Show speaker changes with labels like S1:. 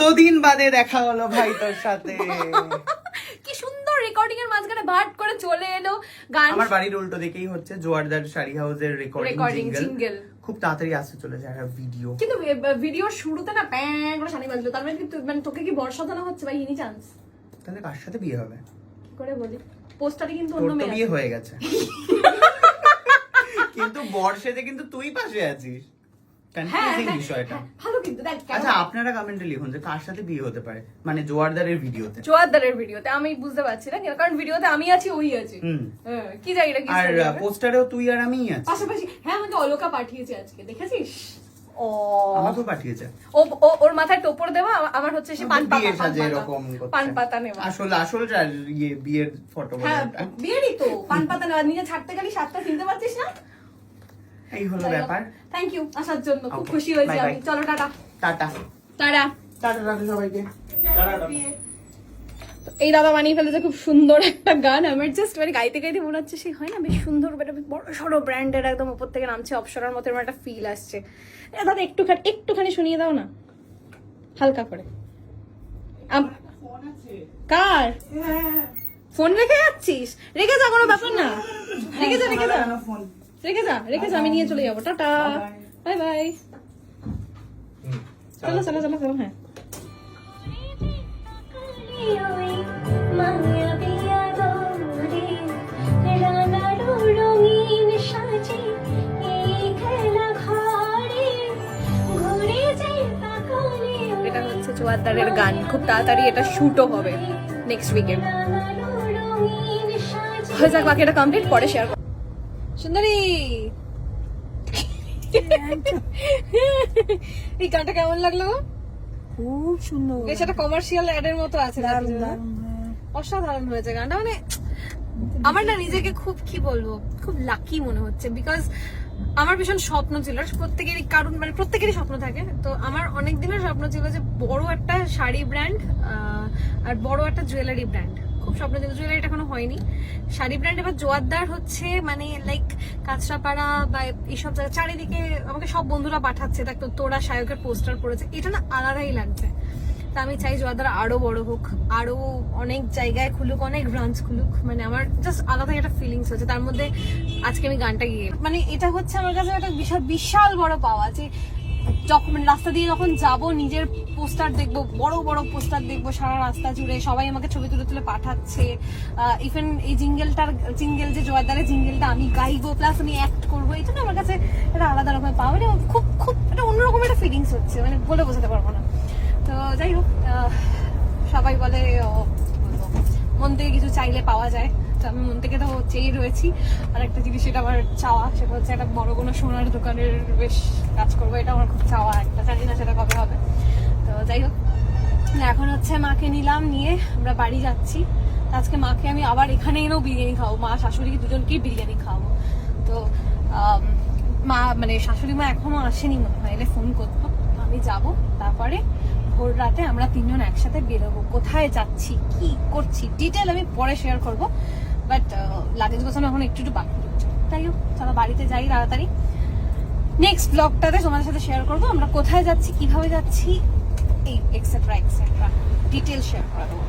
S1: কতদিন বাদে দেখা হলো ভাই তোর সাথে?
S2: কি সুন্দর রেকর্ডিং এর মাঝখানে ভাট করে চলে এলো। গান
S1: আমার বাড়ির উল্টো দিকেই হচ্ছে জোয়ারদার শাড়ি হাউসের রেকর্ডিং জিঙ্গেল খুব তাড়াতাড়ি আসতে চলেছে একটা ভিডিও
S2: কিন্তু ভিডিওর শুরুতে না প্যাং করে শানি বাজলো। তার মানে মানে তোকে কি বর্ষা দানা হচ্ছে ভাই হিনি চান্স
S1: তাহলে কার সাথে বিয়ে হবে?
S2: কি করে বলি? পোস্টারে কিন্তু অন্য মেয়ে
S1: বিয়ে হয়ে গেছে। কিন্তু বর্ষেতে কিন্তু তুই পাশে আছিস।
S2: হ্যাঁ
S1: কনফিউজিং
S2: হ্যাঁ,
S1: বিষয়টা।
S2: হ্যাঁ, কিন্তু দেখ
S1: আচ্ছা আপনারা কমেন্টে লিখুন যে কার সাথে বিয়ে হতে পারে মানে জোয়ারদারের ভিডিওতে।
S2: জোয়ারদারের ভিডিওতে আমি বুঝতে পারছি না কারণ ভিডিওতে আমি আছি ওই আছে। হ্যাঁ, কি জানি না
S1: আর পোস্টারেও তুই আর আমিই আছি।
S2: পাশাপাশি হ্যাঁ আমাকে অলকা পাঠিয়েছে আজকে দেখেছিস?
S1: আমাকেও পাঠিয়েছে।
S2: ও ওর মাথায় টোপর দেওয়া আমার হচ্ছে সে পান পাতা।
S1: এরকম
S2: পান নেওয়া।
S1: আসল আসল যা- ইয়ে বিয়ের ফটো
S2: হ্যাঁ বিয়েরই তো পান পাতা নেওয়া নিজে ছাড়তে গেলি সাতটা চিনতে পারছিস না?
S1: এই হলো ব্যাপার।
S2: থ্যাংক ইউ আসার জন্য। খুব খুশি হয়েছি আমি। চলো tata.
S1: Tata.
S2: Tata.
S1: Tata tata সবাইকে।
S2: এই দাদা বানিয়ে ফেলেছে খুব সুন্দর একটা গান। আমার জাস্ট মানে গাইতে গাইতে মনে হচ্ছে সেই হয় না? বেশ সুন্দর মানে বড় সড়ো ব্র্যান্ডের একদম উপর থেকে নামছে অপসরার মতো একটা ফিল আসছে। দাদা একটুখানি একটুখানি শুনিয়ে দাও না। হালকা করে। আম- কার? ফোন রেখে যাচ্ছিস? রেখে যা কোনো ব্যাপার না। রেখে যা রেখে যা।
S1: ফোন।
S2: রেখে যা রেখে যা আমি নিয়ে চলে যাব। টাটা। বাই বাই চলো চলো। চলো চলো হ্যাঁ। এটা হচ্ছে চুয়াদ্দারের গান। খুব তাড়াতাড়ি এটা শুটও হবে। নেক্সট উইকে হয়ে যাক বাকি এটা কমপ্লিট পরে শেয়ার সুন্দরী। এই গানটা কেমন লাগল?
S3: খুব সুন্দর।
S2: বেশ একটা কমার্শিয়াল অ্যাডের মতো আছে
S3: হ্যাঁ।
S2: অসাধারণ হয়েছে গানটা। মানে আমার না নিজেকে খুব কি বলব খুব লাকি মনে হচ্ছে। বিকজ আমার ভীষণ স্বপ্ন ছিল প্রত্যেকেরই কারণ মানে প্রত্যেকেরই স্বপ্ন থাকে। তো আমার অনেক দিনের স্বপ্ন ছিল যে বড় একটা শাড়ি ব্র্যান্ড আর বড় একটা জুয়েলারি ব্র্যান্ড খুব স্বপ্ন ছিল জুয়েলারিটা এখনও হয়নি। শাড়ি ব্র্যান্ড এবার জোয়ারদার হচ্ছে মানে লাইক কাঁচরাপাড়া বা এইসব জায়গায় চারিদিকে আমাকে সব বন্ধুরা পাঠাচ্ছে। দেখ তোরা শায়কের পোস্টার পড়েছে, এটা না আলাদাই লাগছে। তা আমি চাই জোয়ারদার আরও বড় হোক, আরও অনেক জায়গায় খুলুক, অনেক ব্রাঞ্চ খুলুক। মানে আমার জাস্ট আলাদা একটা ফিলিংস হচ্ছে। তার মধ্যে আজকে আমি গানটা গিয়ে মানে এটা হচ্ছে আমার কাছে একটা বিশাল বিশাল বড় পাওয়া যে যখন রাস্তা দিয়ে যখন যাব, নিজের পোস্টার দেখব, বড় বড় পোস্টার দেখব, সারা রাস্তা জুড়ে সবাই আমাকে ছবি তুলে তুলে পাঠাচ্ছে। ইভেন এই জিঙ্গেলটার জিঙ্গেল যে জোয়ারদারের জিঙ্গেলটা আমি গাইবো প্লাস আমি অ্যাক্ট করব, এটা না আমার কাছে একটা আলাদা রকমের পাওয়া মানে খুব খুব একটা অন্যরকম একটা ফিলিংস হচ্ছে মানে বলে বোঝাতে পারব না। তো যাই হোক সবাই বলে মন থেকে কিছু চাইলে পাওয়া যায়। আমি মন থেকে তো চেয়ে রয়েছি। আর একটা জিনিস সেটা আমার চাওয়া, সেটা হচ্ছে একটা বড় কোনো সোনার দোকানের বেশ কাজ করব, এটা আমার খুব চাওয়া। একটা জানি না সেটা কবে হবে। তো যাই হোক, এখন হচ্ছে মাকে নিলাম, নিয়ে আমরা বাড়ি যাচ্ছি। আজকে মাকে আমি আবার এখানে এনেও বিরিয়ানি খাব মা, শাশুড়ি দুজনকেই বিরিয়ানি খাওয়াবো। তো মা মানে শাশুড়ি মা এখনও আসেনি মনে হয়, এলে ফোন করব। আমি যাব, তারপরে ভোর রাতে আমরা তিনজন একসাথে বেরোবো। কোথায় যাচ্ছি, কি করছি ডিটেল আমি পরে শেয়ার করব। বাট লাগেজ গোছানো এখন একটু একটু বাকি। তাই হোক, চলো বাড়িতে যাই তাড়াতাড়ি। নেক্সট ব্লগটাতে তোমাদের সাথে শেয়ার করব। আমরা কোথায় যাচ্ছি, কীভাবে যাচ্ছি, এই এক্সেট্রা এক্সেট্রা ডিটেল শেয়ার করা দেবো